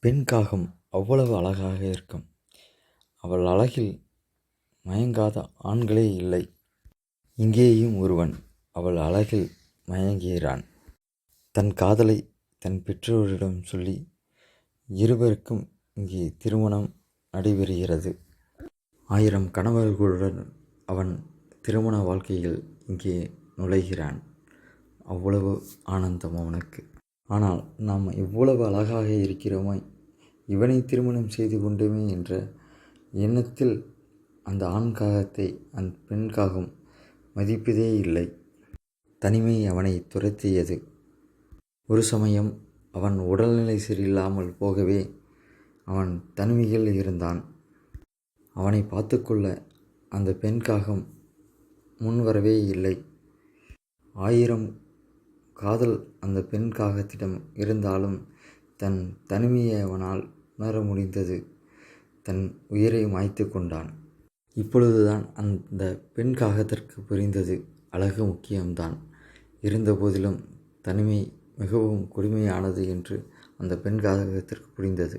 பெண் காகம் அவ்வளவு அழகாக இருக்கும். அவள் அழகில் மயங்காத ஆண்களே இல்லை. இங்கேயும் ஒருவன் அவள் அழகில் மயங்குகிறான். தன் காதலை தன் பெற்றோரிடம் சொல்லி இருவருக்கும் இங்கே திருமணம் நடைபெறுகிறது. ஆயிரம் கணவர்களுடன் அவன் திருமண வாழ்க்கையில் இங்கே நுழைகிறான். அவ்வளவு ஆனந்தம் அவனுக்கு. ஆனால் நாம் எவ்வளவு அழகாக இருக்கிறோமே இவனை திருமணம் செய்து கொண்டோமே என்ற எண்ணத்தில் அந்த ஆண் காகத்தை அந்த பெண் காகம் மதிப்பதே இல்லை. தனிமை அவனை துரத்தியது. ஒரு சமயம் அவன் உடல்நிலை சரியில்லாமல் போகவே அவன் தனிமையில் இருந்தான். அவனை பார்த்துக்கொள்ள அந்த பெண் காகம் முன்வரவே இல்லை. ஆயிரம் காதல் அந்த பெண் காகத்திடம் இருந்தாலும் தன் தனிமையை அவனால் உணர முடிந்தது. தன் உயிரை மாய்த்து கொண்டான். இப்பொழுதுதான் அந்த பெண் காகத்திற்கு புரிந்தது. அழகு முக்கியம்தான். இருந்தபோதிலும் தனிமை மிகவும் கொடுமையானது என்று அந்த பெண் காகத்திற்கு புரிந்தது.